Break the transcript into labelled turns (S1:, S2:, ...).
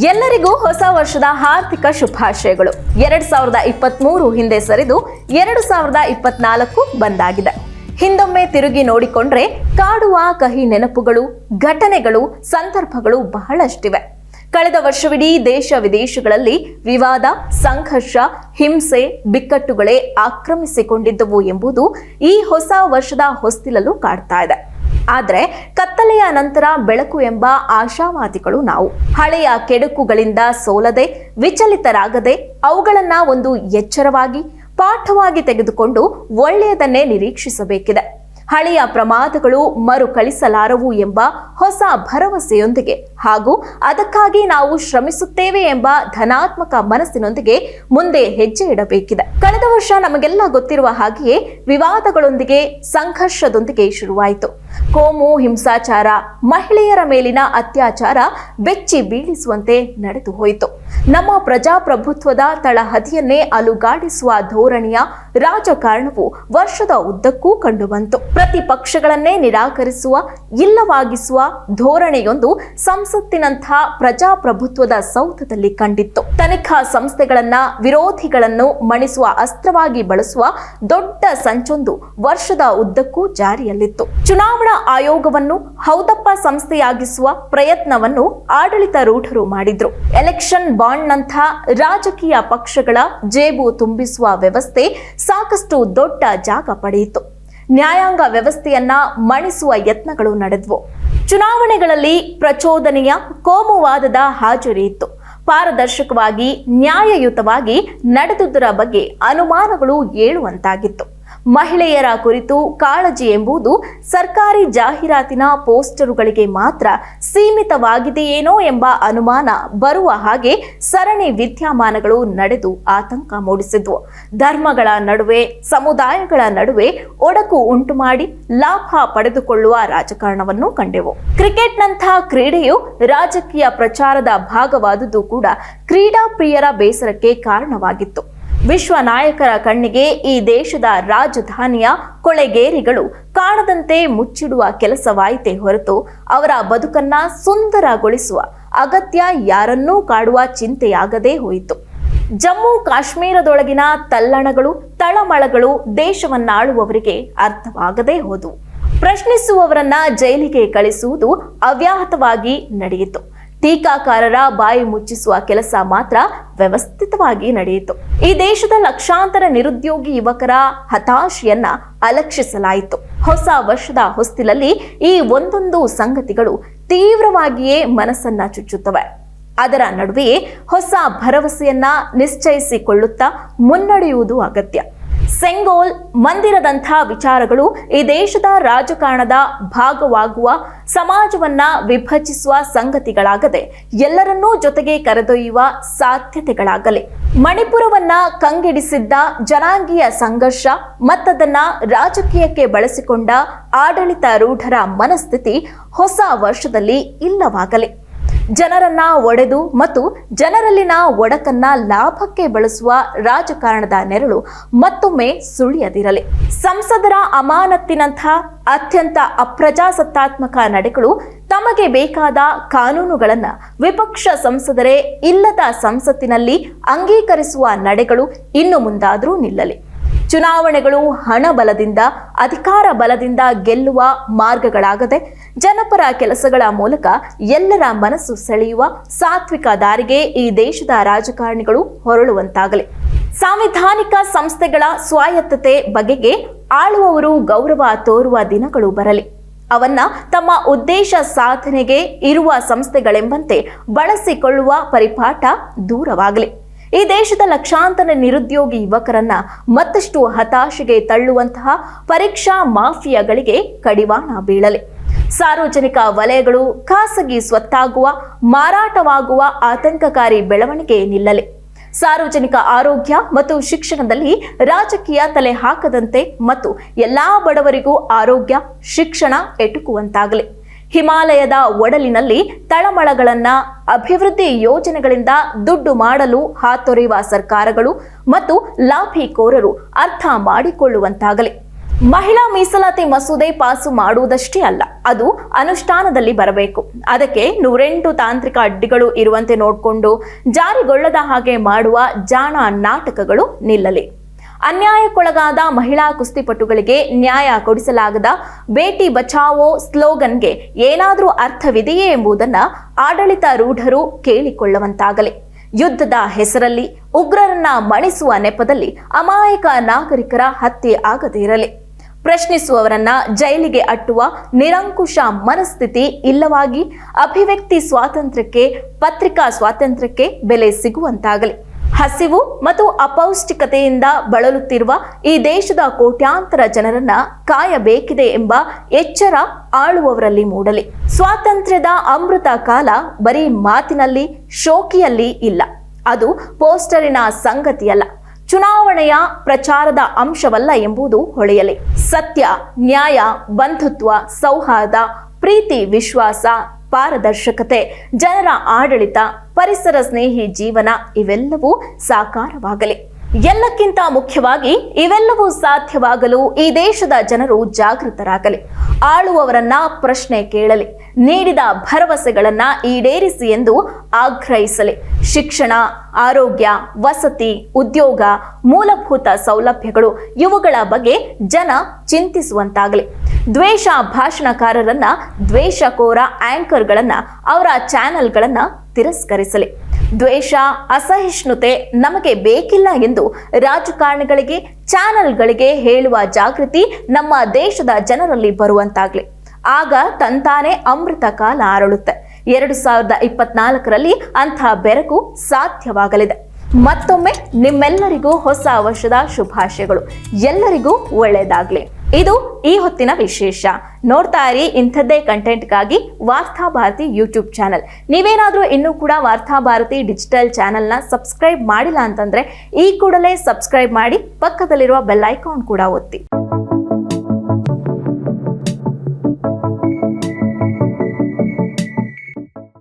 S1: ಎಲ್ಲರಿಗೂ ಹೊಸ ವರ್ಷದ ಹಾರ್ದಿಕ ಶುಭಾಶಯಗಳು. ಎರಡ್ ಸಾವಿರದ ಇಪ್ಪತ್ಮೂರು ಹಿಂದೆ ಸರಿದು ಎರಡು ಸಾವಿರದ ಇಪ್ಪತ್ನಾಲ್ಕು ಬಂದಾಗಿದೆ. ಹಿಂದೊಮ್ಮೆ ತಿರುಗಿ ನೋಡಿಕೊಂಡ್ರೆ ಕಾಡುವ ಕಹಿ ನೆನಪುಗಳು, ಘಟನೆಗಳು, ಸಂದರ್ಭಗಳು ಬಹಳಷ್ಟಿವೆ. ಕಳೆದ ವರ್ಷವಿಡೀ ದೇಶ ವಿದೇಶಗಳಲ್ಲಿ ವಿವಾದ, ಸಂಘರ್ಷ, ಹಿಂಸೆ, ಬಿಕ್ಕಟ್ಟುಗಳೇ ಆಕ್ರಮಿಸಿಕೊಂಡಿದ್ದವು ಎಂಬುದು ಈ ಹೊಸ ವರ್ಷದ ಹೊಸ್ತಿಲಲ್ಲೂ ಕಾಡ್ತಾ ಇದೆ. ಆದ್ರೆ ಕತ್ತಲೆಯ ನಂತರ ಬೆಳಕು ಎಂಬ ಆಶಾವಾದಿಗಳು ನಾವು. ಹಳೆಯ ಕೆಡುಕುಗಳಿಂದ ಸೋಲದೆ, ವಿಚಲಿತರಾಗದೆ, ಅವುಗಳನ್ನು ಒಂದು ಎಚ್ಚರವಾಗಿ, ಪಾಠವಾಗಿ ತೆಗೆದುಕೊಂಡು ಒಳ್ಳೆಯದನ್ನೇ ನಿರೀಕ್ಷಿಸಬೇಕಿದೆ. ಹಳೆಯ ಪ್ರಮಾದಗಳು ಮರುಕಳಿಸಲಾರವು ಎಂಬ ಹೊಸ ಭರವಸೆಯೊಂದಿಗೆ ಹಾಗೂ ಅದಕ್ಕಾಗಿ ನಾವು ಶ್ರಮಿಸುತ್ತೇವೆ ಎಂಬ ಧನಾತ್ಮಕ ಮನಸ್ಸಿನೊಂದಿಗೆ ಮುಂದೆ ಹೆಜ್ಜೆ ಇಡಬೇಕಿದೆ. ಕಳೆದ ವರ್ಷ ನಮಗೆಲ್ಲ ಗೊತ್ತಿರುವ ಹಾಗೆಯೇ ವಿವಾದಗಳೊಂದಿಗೆ, ಸಂಘರ್ಷದೊಂದಿಗೆ ಶುರುವಾಯಿತು. ಕೋಮು, ಹಿಂಸಾಚಾರ, ಮಹಿಳೆಯರ ಮೇಲಿನ ಅತ್ಯಾಚಾರ ಬೆಚ್ಚಿ ಬೀಳಿಸುವಂತೆ ನಡೆದು ಹೋಯಿತು. ನಮ್ಮ ಪ್ರಜಾಪ್ರಭುತ್ವದ ತಳಹದಿಯನ್ನೇ ಅಲುಗಾಡಿಸುವ ಧೋರಣೆಯ ರಾಜಕಾರಣವು ವರ್ಷದ ಉದ್ದಕ್ಕೂ ಕಂಡುಬಂತು. ಪ್ರತಿಪಕ್ಷಗಳನ್ನೇ ನಿರಾಕರಿಸುವ, ಇಲ್ಲವಾಗಿಸುವ ಧೋರಣೆಯೊಂದು ಸಂಸತ್ತಿನಂತಹ ಪ್ರಜಾಪ್ರಭುತ್ವದ ಸೌಧದಲ್ಲಿ ಕಂಡಿತ್ತು. ತನಿಖಾ ಸಂಸ್ಥೆಗಳನ್ನ, ವಿರೋಧಿಗಳನ್ನು ಮಣಿಸುವ ಅಸ್ತ್ರವಾಗಿ ಬಳಸುವ ದೊಡ್ಡ ಸಂಚೊಂದು ವರ್ಷದ ಉದ್ದಕ್ಕೂ ಜಾರಿಯಲ್ಲಿತ್ತು. ಚುನಾವಣಾ ಆಯೋಗವನ್ನು ಹೌದಪ್ಪ ಸಂಸ್ಥೆಯಾಗಿಸುವ ಪ್ರಯತ್ನವನ್ನು ಆಡಳಿತ ರೂಢರು ಮಾಡಿದ್ರು. ಎಲೆಕ್ಷನ್ ಬಾಂಡ್ನಂಥ ರಾಜಕೀಯ ಪಕ್ಷಗಳ ಜೇಬು ತುಂಬಿಸುವ ವ್ಯವಸ್ಥೆ ಸಾಕಷ್ಟು ದೊಡ್ಡ ಜಾಗ ಪಡೆಯಿತು. ನ್ಯಾಯಾಂಗ ವ್ಯವಸ್ಥೆಯನ್ನ ಮಣಿಸುವ ಯತ್ನಗಳು ನಡೆದವು. ಚುನಾವಣೆಗಳಲ್ಲಿ ಪ್ರಚೋದನೆಯ ಕೋಮುವಾದದ ಹಾಜರಿ ಇತ್ತು. ಪಾರದರ್ಶಕವಾಗಿ, ನ್ಯಾಯಯುತವಾಗಿ ನಡೆದುದರ ಬಗ್ಗೆ ಅನುಮಾನಗಳು ಏಳುವಂತಾಗಿತ್ತು. ಮಹಿಳೆಯರ ಕುರಿತು ಕಾಳಜಿ ಎಂಬುದು ಸರ್ಕಾರಿ ಜಾಹೀರಾತಿನ ಪೋಸ್ಟರುಗಳಿಗೆ ಮಾತ್ರ ಸೀಮಿತವಾಗಿದೆಯೇನೋ ಎಂಬ ಅನುಮಾನ ಬರುವ ಹಾಗೆ ಸರಣಿ ವಿದ್ಯಮಾನಗಳು ನಡೆದು ಆತಂಕ ಮೂಡಿಸಿದ್ವು. ಧರ್ಮಗಳ ನಡುವೆ, ಸಮುದಾಯಗಳ ನಡುವೆ ಒಡಕು ಉಂಟು ಮಾಡಿ ಲಾಭ ಪಡೆದುಕೊಳ್ಳುವ ರಾಜಕಾರಣವನ್ನು ಕಂಡೆವು. ಕ್ರಿಕೆಟ್ನಂತಹ ಕ್ರೀಡೆಯು ರಾಜಕೀಯ ಪ್ರಚಾರದ ಭಾಗವಾದುದು ಕೂಡ ಕ್ರೀಡಾ ಪ್ರಿಯರ ಬೇಸರಕ್ಕೆ ಕಾರಣವಾಗಿತ್ತು. ವಿಶ್ವ ನಾಯಕರ ಕಣ್ಣಿಗೆ ಈ ದೇಶದ ರಾಜಧಾನಿಯ ಕೊಳೆಗೇರಿಗಳು ಕಾಣದಂತೆ ಮುಚ್ಚಿಡುವ ಕೆಲಸವಾಯಿತೇ ಹೊರತು ಅವರ ಬದುಕನ್ನ ಸುಂದರಗೊಳಿಸುವ ಅಗತ್ಯ ಯಾರನ್ನೂ ಕಾಡುವ ಚಿಂತೆಯಾಗದೇ ಹೋಯಿತು. ಜಮ್ಮು ಕಾಶ್ಮೀರದೊಳಗಿನ ತಲ್ಲಣಗಳು, ತಳಮಳಗಳು ದೇಶವನ್ನಾಳುವವರಿಗೆ ಅರ್ಥವಾಗದೇ ಹೋದವು ಪ್ರಶ್ನಿಸುವವರನ್ನ ಜೈಲಿಗೆ ಕಳಿಸುವುದು ಅವ್ಯಾಹತವಾಗಿ ನಡೆಯಿತು. ಟೀಕಾಕಾರರ ಬಾಯಿ ಮುಚ್ಚಿಸುವ ಕೆಲಸ ಮಾತ್ರ ವ್ಯವಸ್ಥಿತವಾಗಿ ನಡೆಯಿತು. ಈ ದೇಶದ ಲಕ್ಷಾಂತರ ನಿರುದ್ಯೋಗಿ ಯುವಕರ ಹತಾಶೆಯನ್ನ ಅಲಕ್ಷಿಸಲಾಯಿತು. ಹೊಸ ವರ್ಷದ ಹೊಸ್ತಿಲಲ್ಲಿ ಈ ಒಂದೊಂದು ಸಂಗತಿಗಳು ತೀವ್ರವಾಗಿಯೇ ಮನಸ್ಸನ್ನ ಚುಚ್ಚುತ್ತವೆ. ಅದರ ನಡುವೆಯೇ ಹೊಸ ಭರವಸೆಯನ್ನ ನಿಶ್ಚಯಿಸಿಕೊಳ್ಳುತ್ತಾ ಮುನ್ನಡೆಯುವುದು ಅಗತ್ಯ. ಸೆಂಗೋಲ್ ಮಂದಿರದಂಥ ವಿಚಾರಗಳು ಈ ದೇಶದ ರಾಜಕಾರಣದ ಭಾಗವಾಗುವ ಸಮಾಜವನ್ನ ವಿಭಜಿಸುವ ಸಂಗತಿಗಳಾಗದೆ ಎಲ್ಲರನ್ನೂ ಜೊತೆಗೆ ಕರೆದೊಯ್ಯುವ ಸಾಧ್ಯತೆಗಳಾಗಲಿ. ಮಣಿಪುರವನ್ನ ಕಂಗೆಡಿಸಿದ್ದ ಜನಾಂಗೀಯ ಸಂಘರ್ಷ ಮತ್ತದನ್ನ ರಾಜಕೀಯಕ್ಕೆ ಬಳಸಿಕೊಂಡ ಆಡಳಿತಾರೂಢರ ಮನಸ್ಥಿತಿ ಹೊಸ ವರ್ಷದಲ್ಲಿ ಇಲ್ಲವಾಗಲಿ. ಜನರನ್ನ ಒಡೆದು ಮತ್ತು ಜನರಲ್ಲಿನ ಒಡಕನ್ನ ಲಾಭಕ್ಕೆ ಬಳಸುವ ರಾಜಕಾರಣದ ನೆರಳು ಮತ್ತೊಮ್ಮೆ ಸುಳಿಯದಿರಲಿ. ಸಂಸದರ ಅಮಾನತ್ತಿನಂಥ ಅತ್ಯಂತ ಅಪ್ರಜಾಸತ್ತಾತ್ಮಕ ನಡೆಗಳು ತಮಗೆ ಬೇಕಾದ ಕಾನೂನುಗಳನ್ನು ವಿಪಕ್ಷ ಸಂಸದರೇ ಇಲ್ಲದ ಸಂಸತ್ತಿನಲ್ಲಿ ಅಂಗೀಕರಿಸುವ ನಡೆಗಳು ಇನ್ನು ಮುಂದಾದರೂ ನಿಲ್ಲಲಿ. ಚುನಾವಣೆಗಳು ಹಣ ಬಲದಿಂದ ಅಧಿಕಾರ ಬಲದಿಂದ ಗೆಲ್ಲುವ ಮಾರ್ಗಗಳಾಗದೆ ಜನಪರ ಕೆಲಸಗಳ ಮೂಲಕ ಎಲ್ಲರ ಮನಸ್ಸು ಸೆಳೆಯುವ ಸಾತ್ವಿಕ ದಾರಿಗೆ ಈ ದೇಶದ ರಾಜಕಾರಣಿಗಳು ಹೊರಳುವಂತಾಗಲಿ. ಸಾಂವಿಧಾನಿಕ ಸಂಸ್ಥೆಗಳ ಸ್ವಾಯತ್ತತೆ ಬಗೆಗೆ ಆಳುವವರು ಗೌರವ ತೋರುವ ದಿನಗಳು ಬರಲಿ. ಅವನ್ನ ತಮ್ಮ ಉದ್ದೇಶ ಸಾಧನೆಗೆ ಇರುವ ಸಂಸ್ಥೆಗಳೆಂಬಂತೆ ಬಳಸಿಕೊಳ್ಳುವ ಪರಿಪಾಠ ದೂರವಾಗಲಿ. ಈ ದೇಶದ ಲಕ್ಷಾಂತರ ನಿರುದ್ಯೋಗಿ ಯುವಕರನ್ನ ಮತ್ತಷ್ಟು ಹತಾಶೆಗೆ ತಳ್ಳುವಂತಹ ಪರೀಕ್ಷಾ ಮಾಫಿಯಾಗಳಿಗೆ ಕಡಿವಾಣ ಬೀಳಲಿ. ಸಾರ್ವಜನಿಕ ವಲಯಗಳು ಖಾಸಗಿ ಸ್ವತ್ತಾಗುವ, ಮಾರಾಟವಾಗುವ ಆತಂಕಕಾರಿ ಬೆಳವಣಿಗೆ ನಿಲ್ಲಲಿ. ಸಾರ್ವಜನಿಕ ಆರೋಗ್ಯ ಮತ್ತು ಶಿಕ್ಷಣದಲ್ಲಿ ರಾಜಕೀಯ ತಲೆ ಹಾಕದಂತೆ ಮತ್ತು ಎಲ್ಲಾ ಬಡವರಿಗೂ ಆರೋಗ್ಯ, ಶಿಕ್ಷಣ ಎಟುಕುವಂತಾಗಲಿ. ಹಿಮಾಲಯದ ಒಡಲಿನಲ್ಲಿ ತಳಮಳಗಳನ್ನ ಅಭಿವೃದ್ಧಿ ಯೋಜನೆಗಳಿಂದ ದುಡ್ಡು ಮಾಡಲು ಹಾತೊರೆಯುವ ಸರ್ಕಾರಗಳು ಮತ್ತು ಲಾಭಿಕೋರರು ಅರ್ಥ ಮಾಡಿಕೊಳ್ಳುವಂತಾಗಲಿ. ಮಹಿಳಾ ಮೀಸಲಾತಿ ಮಸೂದೆ ಪಾಸು ಮಾಡುವುದಷ್ಟೇ ಅಲ್ಲ, ಅದು ಅನುಷ್ಠಾನದಲ್ಲಿ ಬರಬೇಕು. ಅದಕ್ಕೆ ನೂರೆಂಟು ತಾಂತ್ರಿಕ ಅಡ್ಡಿಗಳು ಇರುವಂತೆ ನೋಡಿಕೊಂಡು ಜಾರಿಗೊಳ್ಳದ ಹಾಗೆ ಮಾಡುವ ಜಾಣ ನಾಟಕಗಳು ನಿಲ್ಲಲಿ. ಅನ್ಯಾಯಕ್ಕೊಳಗಾದ ಮಹಿಳಾ ಕುಸ್ತಿಪಟುಗಳಿಗೆ ನ್ಯಾಯ ಕೊಡಿಸಲಾಗದ ಬೇಟಿ ಬಚಾವೋ ಸ್ಲೋಗನ್ಗೆ ಏನಾದರೂ ಅರ್ಥವಿದೆಯೇ ಎಂಬುದನ್ನು ಆಡಳಿತ ರೂಢರು ಕೇಳಿಕೊಳ್ಳುವಂತಾಗಲಿ. ಯುದ್ಧದ ಹೆಸರಲ್ಲಿ ಉಗ್ರರನ್ನ ಮಣಿಸುವ ನೆಪದಲ್ಲಿ ಅಮಾಯಕ ನಾಗರಿಕರ ಹತ್ಯೆ ಆಗದೇ ಇರಲಿ. ಪ್ರಶ್ನಿಸುವವರನ್ನ ಜೈಲಿಗೆ ಅಟ್ಟುವ ನಿರಂಕುಶ ಮನಸ್ಥಿತಿ ಇಲ್ಲವಾಗಿ ಅಭಿವ್ಯಕ್ತಿ ಸ್ವಾತಂತ್ರ್ಯಕ್ಕೆ, ಪತ್ರಿಕಾ ಸ್ವಾತಂತ್ರ್ಯಕ್ಕೆ ಬೆಲೆ ಸಿಗುವಂತಾಗಲಿ. ಹಸಿವು ಮತ್ತು ಅಪೌಷ್ಟಿಕತೆಯಿಂದ ಬಳಲುತ್ತಿರುವ ಈ ದೇಶದ ಕೋಟ್ಯಾಂತರ ಜನರನ್ನ ಕಾಯಬೇಕಿದೆ ಎಂಬ ಎಚ್ಚರ ಆಳುವವರಲ್ಲಿ ಮೂಡಲಿ. ಸ್ವಾತಂತ್ರ್ಯದ ಅಮೃತ ಕಾಲ ಬರೀ ಮಾತಿನಲ್ಲಿ, ಶೋಕಿಯಲ್ಲಿ ಇಲ್ಲ. ಅದು ಪೋಸ್ಟರಿನ ಸಂಗತಿಯಲ್ಲ. ಚುನಾವಣೆಯ ಪ್ರಚಾರದ ಅಂಶವಲ್ಲ ಎಂಬುದು ಹೊಳೆಯಲಿ. ಸತ್ಯ, ನ್ಯಾಯ, ಬಂಧುತ್ವ, ಸೌಹಾರ್ದ, ಪ್ರೀತಿ, ವಿಶ್ವಾಸ, ಪಾರದರ್ಶಕತೆ, ಜನರ ಆಡಳಿತ, ಪರಿಸರ ಸ್ನೇಹಿ ಜೀವನ ಇವೆಲ್ಲವೂ ಸಾಕಾರವಾಗಲಿ. ಎಲ್ಲಕ್ಕಿಂತ ಮುಖ್ಯವಾಗಿ ಇವೆಲ್ಲವೂ ಸಾಧ್ಯವಾಗಲು ಈ ದೇಶದ ಜನರು ಜಾಗೃತರಾಗಲಿ. ಆಳುವವರನ್ನ ಪ್ರಶ್ನೆ ಕೇಳಲಿ, ನೀಡಿದ ಭರವಸೆಗಳನ್ನ ಈಡೇರಿಸಿ ಎಂದು ಆಗ್ರಹಿಸಲಿ. ಶಿಕ್ಷಣ, ಆರೋಗ್ಯ, ವಸತಿ, ಉದ್ಯೋಗ, ಮೂಲಭೂತ ಸೌಲಭ್ಯಗಳು ಇವುಗಳ ಬಗ್ಗೆ ಜನ ಚಿಂತಿಸುವಂತಾಗಲಿ. ದ್ವೇಷ ಭಾಷಣಕಾರರನ್ನ ದ್ವೇಷಕೋರ ಆಂಕರ್ಗಳನ್ನ ಅವರ ಚಾನೆಲ್ಗಳನ್ನ ತಿರಸ್ಕರಿಸಲಿ. ದ್ವೇಷ, ಅಸಹಿಷ್ಣುತೆ ನಮಗೆ ಬೇಕಿಲ್ಲ ಎಂದು ರಾಜಕಾರಣಿಗಳಿಗೆ, ಚಾನೆಲ್ಗಳಿಗೆ ಹೇಳುವ ಜಾಗೃತಿ ನಮ್ಮ ದೇಶದ ಜನರಲ್ಲಿ ಬರುವಂತಾಗ್ಲಿ. ಆಗ ತಂತಾನೆ ಅಮೃತ ಕಾಲ ಅರಳುತ್ತೆ. ಎರಡು ಸಾವಿರದ ಇಪ್ಪತ್ನಾಲ್ಕರಲ್ಲಿ ಅಂಥ ಬೆರಕು ಸಾಧ್ಯವಾಗಲಿದೆ. ಮತ್ತೊಮ್ಮೆ ನಿಮ್ಮೆಲ್ಲರಿಗೂ ಹೊಸ ವರ್ಷದ ಶುಭಾಶಯಗಳು. ಎಲ್ಲರಿಗೂ ಒಳ್ಳೆಯದಾಗ್ಲಿ ಇದು ಈ ಹೊತ್ತಿನ ವಿಶೇಷ. ನೋಡ್ತಾ ಇರಿ ಇಂಥದ್ದೇ ಕಂಟೆಂಟ್ಗಾಗಿ ವಾರ್ತಾ ಭಾರತಿ ಯೂಟ್ಯೂಬ್ ಚಾನಲ್. ನೀವೇನಾದರೂ ಇನ್ನೂ ಕೂಡ ವಾರ್ತಾ ಭಾರತಿ ಡಿಜಿಟಲ್ ಚಾನಲ್ನ ಸಬ್ಸ್ಕ್ರೈಬ್ ಮಾಡಿಲ್ಲ ಅಂತಂದ್ರೆ ಈ ಕೂಡಲೇ ಸಬ್ಸ್ಕ್ರೈಬ್ ಮಾಡಿ ಪಕ್ಕದಲ್ಲಿರುವ ಬೆಲ್ ಐಕಾನ್ ಕೂಡ ಒತ್ತಿ.